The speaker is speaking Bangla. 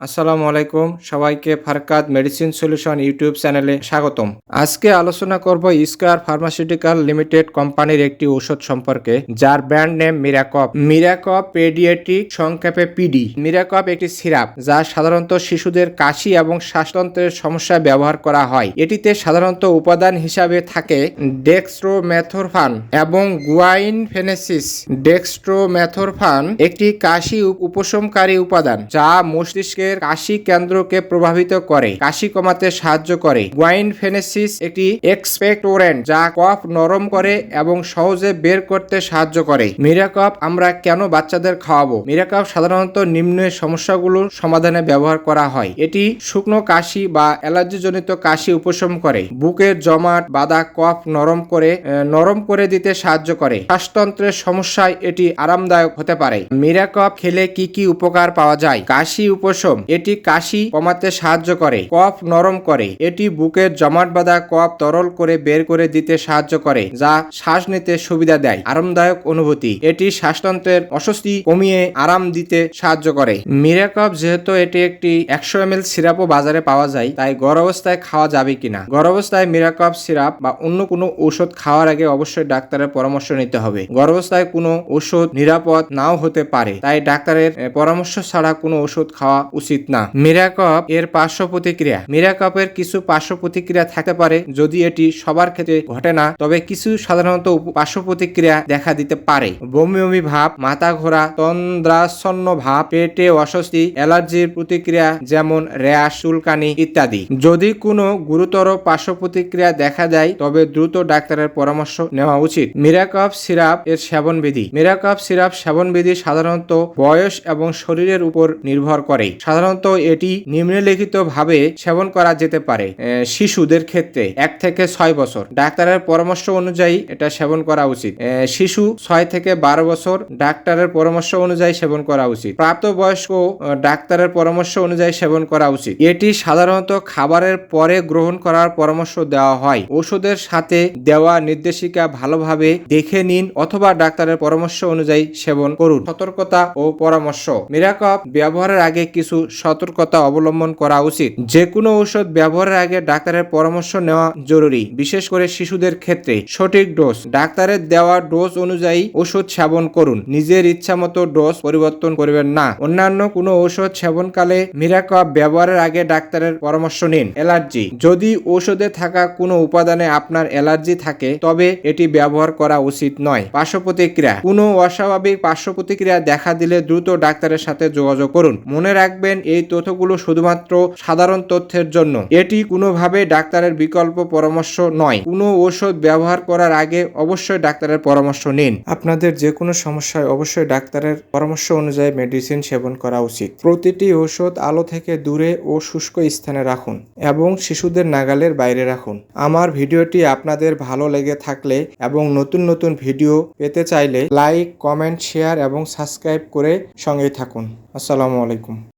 আসসালামু আলাইকুম, সবাইকে ফারকাত মেডিসিন সলিউশন ইউটিউব চ্যানেলে স্বাগতম। আজকে আলোচনা করব স্কয়ার ফার্মাসিউটিক্যাল লিমিটেড কোম্পানির একটি ঔষধ সম্পর্কে, যার brand name Mirakop. Mirakop pediatric সংক্ষেপে পিডি। মিরাকপ একটি সিরাপ, যা সাধারণত শিশুদের কাশি এবং শ্বাসতন্ত্রের সমস্যায় ব্যবহার করা হয়। এটিতে সাধারণত উপাদান হিসাবে থাকে ডেক্সট্রোমেথরফান এবং গুয়াইন ফেনেসিস ডেক্সট্রোমেথরফান একটি কাশি উপ- উপশমকারী উপাদান, যা মস্তিষ্কের কাশি কেন্দ্রকে প্রভাবিত করে, কাশি কমাতে সাহায্য করে। গোয়াইন ফেনেসিস একটি এক্সপেক্টোরেন্ট যা কফ নরম করে এবং সহজে বের করতে সাহায্য করে। মিরাকপ আমরা কেন বাচ্চাদের খাওয়াবো? মিরাকপ সাধারণত নিম্ন সমস্যাগুলোর সমাধানে ব্যবহার করা হয়। এটি শুকনো কাশি বা অ্যালার্জিজনিত কাশি উপশম করে। বুকের জমাট বাদা কফ নরম করে নরম করে দিতে সাহায্য করে। শ্বাসতন্ত্রের সমস্যায় এটি আরামদায়ক হতে পারে। মিরাকপ খেলে কি কি উপকার পাওয়া যায়? কাশি উপশম এটি কাশি কমাতে সাহায্য করে, কফ নরম করে। এটি বুকের জমাট বাঁধা কফ তরল করে বের করে দিতে সাহায্য করে, যা শ্বাস নিতে সুবিধা দেয়। আরামদায়ক অনুভূতি। এটি শ্বাসতন্ত্রের অস্বস্তি কমিয়ে আরাম দিতে সাহায্য করে। মিরাকপ যেহেতু এটি একটি একশো এম এল সিরাপও বাজারে পাওয়া যায়, তাই গড় অবস্থায় খাওয়া যাবে কিনা? গড় অবস্থায় মিরাকপ সিরাপ বা অন্য কোনো ঔষধ খাওয়ার আগে অবশ্যই ডাক্তারের পরামর্শ নিতে হবে। গড় অবস্থায় কোনো ওষুধ নিরাপদ নাও হতে পারে, তাই ডাক্তারের পরামর্শ ছাড়া কোনো ওষুধ খাওয়া উচিত না। মিরাকপ এর পার্শ্ব প্রতিক্রিয়া। মিরাকপের কিছু পার্শ্ব প্রতিক্রিয়া থাকতে পারে যদি এটি সবার ক্ষেত্রে ঘটে না, তবে কিছু সাধারণত পার্শ্ব প্রতিক্রিয়া দেখা দিতে পারে। বমি বমি ভাব মাথা ঘোরা তন্দ্রাচ্ছন্ন ভাব, পেটে অস্বস্তি, অ্যালার্জির প্রতিক্রিয়া যেমন র্যাশ, চুলকানি ইত্যাদি। যদি কোনো গুরুতর পার্শ্ব প্রতিক্রিয়া দেখা দেয়, তবে দ্রুত ডাক্তারের পরামর্শ নেওয়া উচিত। মিরাকপ সিরাপ এর সেবন বিধি। মিরাকপ সিরাপ সেবন বিধি সাধারণত বয়স এবং শরীরের উপর নির্ভর করে। সাধারণত এটি নিম্নলিখিত ভাবে সেবন করা যেতে পারে শিশুদের ক্ষেত্রে এক থেকে ছয় বছর। ডাক্তারের পরামর্শ অনুযায়ী এটা সেবন করা উচিত। শিশু ছয় থেকে বারো বছর ডাক্তারের পরামর্শ অনুযায়ী সেবন করা উচিত। প্রাপ্তবয়স্ক ডাক্তারের পরামর্শ অনুযায়ী সেবন করা উচিত। এটি সাধারণত খাবারের পরে গ্রহণ করার পরামর্শ দেওয়া হয়। ওষুধের সাথে দেওয়া নির্দেশিকা ভালোভাবে দেখে নিন অথবা ডাক্তারের পরামর্শ অনুযায়ী সেবন করুন। সতর্কতা ও পরামর্শ। মিরাকপ ব্যবহারের আগে কিছু সতর্কতা অবলম্বন করা উচিত। যে কোনো ঔষধ ব্যবহারের আগে ডাক্তারের পরামর্শ নেওয়া জরুরি, বিশেষ করে শিশুদের ক্ষেত্রে। সঠিক ডোজ, ডাক্তারের দেওয়া ডোজ অনুযায়ী ওষুধ সেবন করুন। নিজের ইচ্ছা মতো ডোজ পরিবর্তন করবেন না। অন্যান্য কোনো ঔষধ সেবনকালে মিরাকপ ব্যবহারের আগে ডাক্তারের পরামর্শ নিন। অ্যালার্জি, যদি ঔষধে থাকা কোনো উপাদানে আপনার অ্যালার্জি থাকে, তবে এটি ব্যবহার করা উচিত নয়। পার্শ্ব প্রতিক্রিয়া কোনো অস্বাভাবিক পার্শ্ব প্রতিক্রিয়া দেখা দিলে দ্রুত ডাক্তারের সাথে যোগাযোগ করুন। মনে রাখবেন এই তথ্যগুলো শুধুমাত্র সাধারণ তথ্যের জন্য। এটি কোনোভাবে ডাক্তারের বিকল্প পরামর্শ নয়। কোনো ঔষধ ব্যবহার করার আগে অবশ্যই ডাক্তারের পরামর্শ নিন। আপনাদের যে কোনো সমস্যায় অবশ্যই ডাক্তারের পরামর্শ অনুযায়ী মেডিসিন সেবন করা উচিত। প্রতিটি ঔষধ আলো থেকে দূরে ও শুষ্ক স্থানে রাখুন এবং শিশুদের নাগালের বাইরে রাখুন। আমার ভিডিওটি আপনাদের ভালো লেগে থাকলে এবং নতুন নতুন ভিডিও পেতে চাইলে লাইক, কমেন্ট, শেয়ার এবং সাবস্ক্রাইব করে সঙ্গেই থাকুন। আসসালামু আলাইকুম।